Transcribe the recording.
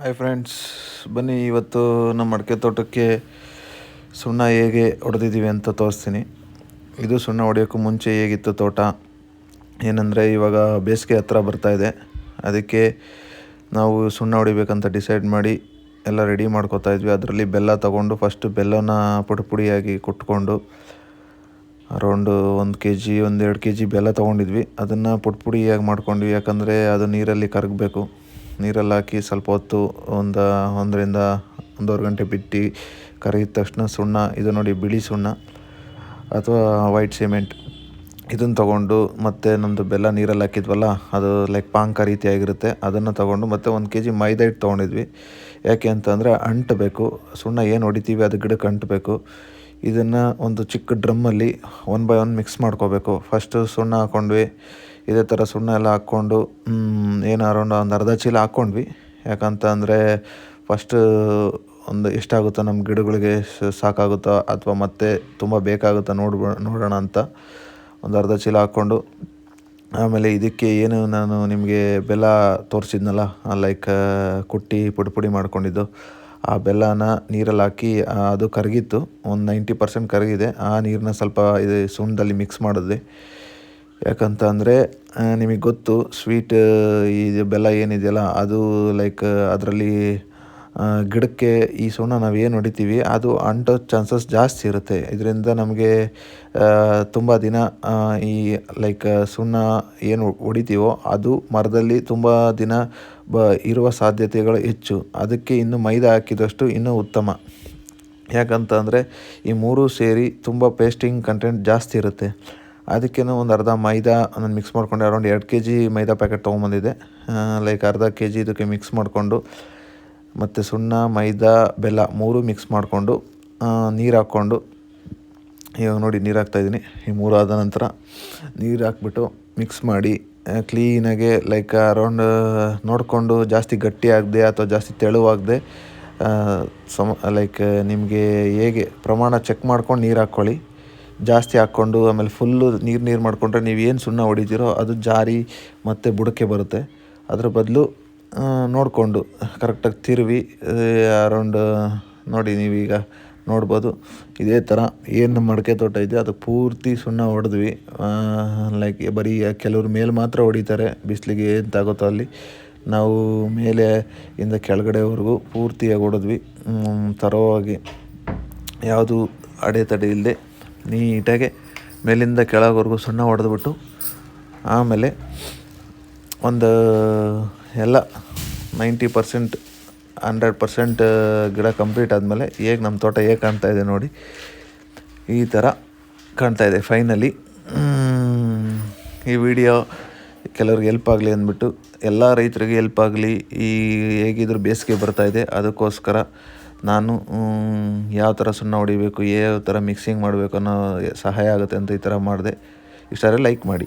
Hi friends ಬನ್ನಿ ಇವತ್ತು ನಮ್ಮ ಅಡಿಕೆ ತೋಟಕ್ಕೆ ಸುಣ್ಣ ಹೇಗೆ ಹೊಡೆದಿದ್ದೀವಿ ಅಂತ ತೋರಿಸ್ತೀನಿ. ಇದು ಸುಣ್ಣ ಹೊಡೆಯೋಕ್ಕೂ ಮುಂಚೆ ಹೇಗಿತ್ತು ತೋಟ? ಏನಂದರೆ ಇವಾಗ ಬೇಸಿಗೆ ಹತ್ರ ಬರ್ತಾ ಇದೆ. ಅದಕ್ಕೆ ನಾವು ಸುಣ್ಣ ಹೊಡಿಬೇಕಂತ ಡಿಸೈಡ್ ಮಾಡಿ ಎಲ್ಲ ರೆಡಿ ಮಾಡ್ಕೋತಾ ಇದ್ವಿ. ಅದರಲ್ಲಿ ಬೆಲ್ಲ ತಗೊಂಡು ಫಸ್ಟು ಬೆಲ್ಲನ ಪುಡಿ ಪುಡಿಯಾಗಿ ಕುಟ್ಕೊಂಡು ಅರೌಂಡು ಒಂದು ಕೆ ಜಿ ಒಂದು ಎರಡು ಕೆ ಜಿ ಬೆಲ್ಲ ತೊಗೊಂಡಿದ್ವಿ. ಅದನ್ನು ಪುಡಿ ಪುಡಿಯಾಗಿ ಮಾಡ್ಕೊಂಡ್ವಿ. ಯಾಕಂದರೆ ಅದು ನೀರಲ್ಲಿ ಕರಗಬೇಕು. ನೀರಲ್ಲಿ ಹಾಕಿ ಸ್ವಲ್ಪ ಹೊತ್ತು ಒಂದು ಒಂದರಿಂದ ಒಂದೂವರೆ ಗಂಟೆ ಬಿಟ್ಟು ಕರಗಿದ ತಕ್ಷಣ ಸುಣ್ಣ, ಇದು ನೋಡಿ ಬಿಳಿ ಸುಣ್ಣ ಅಥವಾ ವೈಟ್ ಸಿಮೆಂಟ್ ಇದನ್ನು ತೊಗೊಂಡು ಮತ್ತು ನಮ್ಮದು ಬೆಲ್ಲ ನೀರಲ್ಲಿ ಹಾಕಿದ್ವಲ್ಲ, ಅದು ಲೈಕ್ ಪಾಂಕ ರೀತಿಯಾಗಿರುತ್ತೆ ಅದನ್ನು ತೊಗೊಂಡು ಮತ್ತು ಒಂದು ಕೆ ಜಿ ಮೈದಾ ಹಿಟ್ಟು ತೊಗೊಂಡಿದ್ವಿ. ಯಾಕೆ ಅಂತಂದರೆ ಅಂಟಬೇಕು ಸುಣ್ಣ ಏನು ಹೊಡಿತೀವಿ ಅದು ಗಿಡಕ್ಕೆ ಅಂಟಬೇಕು ಇದನ್ನು ಒಂದು ಚಿಕ್ಕ ಡ್ರಮ್ಮಲ್ಲಿ ಒನ್ ಬೈ ಒನ್ ಮಿಕ್ಸ್ ಮಾಡ್ಕೋಬೇಕು. ಫಸ್ಟು ಸುಣ್ಣ ಹಾಕ್ಕೊಂಡ್ವಿ ಇದೇ ಥರ ಸುಣ್ಣ ಎಲ್ಲ ಹಾಕ್ಕೊಂಡು ಏನು ಒಂದು ಅರ್ಧ ಚೀಲ ಹಾಕ್ಕೊಂಡ್ವಿ. ಯಾಕಂತ ಅಂದರೆ ಫಸ್ಟು ಒಂದು ಎಷ್ಟಾಗುತ್ತೋ ನಮ್ಮ ಗಿಡಗಳಿಗೆ ಸಾಕಾಗುತ್ತೋ ಅಥವಾ ಮತ್ತೆ ತುಂಬ ಬೇಕಾಗುತ್ತೋ ನೋಡ್ಬ ನೋಡೋಣ ಅಂತ ಒಂದು ಅರ್ಧ ಚೀಲ ಹಾಕ್ಕೊಂಡು, ಆಮೇಲೆ ಇದಕ್ಕೆ ಏನು ನಾನು ನಿಮಗೆ ಬೆಲ್ಲ ತೋರಿಸಿದ್ನಲ್ಲ ಲೈಕ್ ಕುಟ್ಟಿ ಪುಡಿ ಪುಡಿ ಮಾಡ್ಕೊಂಡಿದ್ದು. ಆ ಬೆಲ್ಲನ ನೀರಲ್ಲಿ ಹಾಕಿ ಅದು ಕರಗಿತ್ತು. ಒಂದು ನೈಂಟಿ ಪರ್ಸೆಂಟ್ ಕರಗಿದೆ. ಆ ನೀರನ್ನ ಸ್ವಲ್ಪ ಇದು ಸುಣ್ಣದಲ್ಲಿ ಮಿಕ್ಸ್ ಮಾಡಿದ್ವಿ. ಯಾಕಂತ ಅಂದರೆ ನಿಮಗೆ ಗೊತ್ತು ಸ್ವೀಟ್ ಈ ಬೆಲ್ಲ ಏನಿದೆಯಲ್ಲ, ಅದು ಲೈಕ್ ಅದರಲ್ಲಿ ಗಿಡಕ್ಕೆ ಈ ಸುಣ್ಣ ನಾವು ಏನು ಹೊಡಿತೀವಿ, ಅದು ಅಂಟೋ ಚಾನ್ಸಸ್ ಜಾಸ್ತಿ ಇರುತ್ತೆ. ಇದರಿಂದ ನಮಗೆ ತುಂಬ ದಿನ ಈ ಲೈಕ್ ಸುಣ್ಣ ಏನು ಹೊಡಿತೀವೋ, ಅದು ಮರದಲ್ಲಿ ತುಂಬ ದಿನ ಬ, ಇರುವ ಸಾಧ್ಯತೆಗಳು ಹೆಚ್ಚು. ಅದಕ್ಕೆ ಇನ್ನು ಮೈದಾ ಹಾಕಿದಷ್ಟು ಇನ್ನೂ ಉತ್ತಮ. ಯಾಕಂತ ಅಂದರೆ ಈ ಮೂರು ಸೇರಿ ತುಂಬ ಪೇಸ್ಟಿಂಗ್ ಕಂಟೆಂಟ್ ಜಾಸ್ತಿ ಇರುತ್ತೆ. ಅದಕ್ಕೆ ಒಂದು ಅರ್ಧ ಮೈದಾ ನಾನು ಮಿಕ್ಸ್ ಮಾಡಿಕೊಂಡೆ. ಅರೌಂಡ್ ಎರಡು ಕೆ ಜಿ ಮೈದಾ ಪ್ಯಾಕೆಟ್ ತೊಗೊಂಬಂದಿದ್ದೆ. ಲೈಕ್ ಅರ್ಧ ಕೆ ಜಿ ಇದಕ್ಕೆ ಮಿಕ್ಸ್ ಮಾಡಿಕೊಂಡು, ಮತ್ತು ಸುಣ್ಣ, ಮೈದಾ, ಬೆಲ್ಲ ಮೂರು ಮಿಕ್ಸ್ ಮಾಡಿಕೊಂಡು ನೀರು ಹಾಕ್ಕೊಂಡು, ಇವಾಗ ನೋಡಿ ನೀರು ಹಾಕ್ತಾಯಿದ್ದೀನಿ ಈ ಮೂರು ಆದ ನಂತರ ನೀರು ಹಾಕ್ಬಿಟ್ಟು ಮಿಕ್ಸ್ ಮಾಡಿ ಕ್ಲೀನಾಗೆ ಲೈಕ್ ಅರೌಂಡ್ ನೋಡಿಕೊಂಡು ಜಾಸ್ತಿ ಗಟ್ಟಿ ಆಗದೆ ಅಥವಾ ಜಾಸ್ತಿ ತೆಳುವಾಗದೆ ಸಮ ಲೈಕ್ ನಿಮಗೆ ಹೇಗೆ ಪ್ರಮಾಣ ಚೆಕ್ ಮಾಡ್ಕೊಂಡು ನೀರು ಹಾಕ್ಕೊಳ್ಳಿ. ಜಾಸ್ತಿ ಹಾಕ್ಕೊಂಡು ಆಮೇಲೆ ಫುಲ್ಲು ನೀರು ನೀರು ಮಾಡಿಕೊಂಡ್ರೆ ನೀವು ಏನು ಸುಣ್ಣ ಹೊಡಿತೀರೋ ಅದು ಜಾರಿ ಮತ್ತು ಬುಡಕ್ಕೆ ಬರುತ್ತೆ. ಅದ್ರ ಬದಲು ನೋಡಿಕೊಂಡು ಕರೆಕ್ಟಾಗಿ ತಿರುವಿ ಅರೌಂಡ್ ನೋಡಿ ನೀವೀಗ ನೋಡ್ಬೋದು. ಇದೇ ಥರ ಏನು ಮಡಕೆ ತೋಟ ಇದೆ ಅದು ಪೂರ್ತಿ ಸುಣ್ಣ ಹೊಡೆದ್ವಿ. ಲೈಕ್ ಬರೀ ಕೆಲವರು ಮೇಲೆ ಮಾತ್ರ ಹೊಡಿತಾರೆ, ಬಿಸಿಲಿಗೆ ಎಂತಾಗುತ್ತೋ ಅಲ್ಲಿ. ನಾವು ಮೇಲೆ ಇಂದ ಕೆಳಗಡೆವರೆಗೂ ಪೂರ್ತಿಯಾಗಿ ಹೊಡೆದ್ವಿ. ಥರವಾಗಿ ಯಾವುದು ಅಡೆತಡೆ ಇಲ್ಲದೆ ನೀಟಾಗೆ ಮೇಲಿಂದ ಕೆಳಗವರೆಗೂ ಸುಣ್ಣ ಹೊಡೆದ್ಬಿಟ್ಟು ಆಮೇಲೆ ಒಂದು ಎಲ್ಲ ನೈಂಟಿ ಪರ್ಸೆಂಟ್, ಹಂಡ್ರೆಡ್ ಪರ್ಸೆಂಟ್ ಗಿಡ ಕಂಪ್ಲೀಟ್ ಆದಮೇಲೆ ಹೇಗೆ ನಮ್ಮ ತೋಟ ಹೇಗೆ ಕಾಣ್ತಾ ಇದೆ ನೋಡಿ. ಈ ಥರ ಕಾಣ್ತಾ ಇದೆ. ಫೈನಲಿ ಈ ವಿಡಿಯೋ ಕೆಲವ್ರಿಗೆ ಹೆಲ್ಪ್ ಆಗಲಿ ಅಂದ್ಬಿಟ್ಟು ಎಲ್ಲ ರೈತರಿಗೆ ಹೆಲ್ಪ್ ಆಗಲಿ ಈ ಹೇಗಿದ್ರು ಬೇಸಿಗೆ ಇದೆ. ಅದಕ್ಕೋಸ್ಕರ ನಾನು ಯಾವ ಥರ ಸುಣ್ಣ ಹೊಡಿಬೇಕು, ಯಾವ ಥರ ಮಿಕ್ಸಿಂಗ್ ಮಾಡಬೇಕು ಅನ್ನೋ ಸಹಾಯ ಆಗುತ್ತೆ ಅಂತ ಈ ಥರ ಮಾಡಿದೆ. ಇಷ್ಟಾದ್ರೆ ಲೈಕ್ ಮಾಡಿ.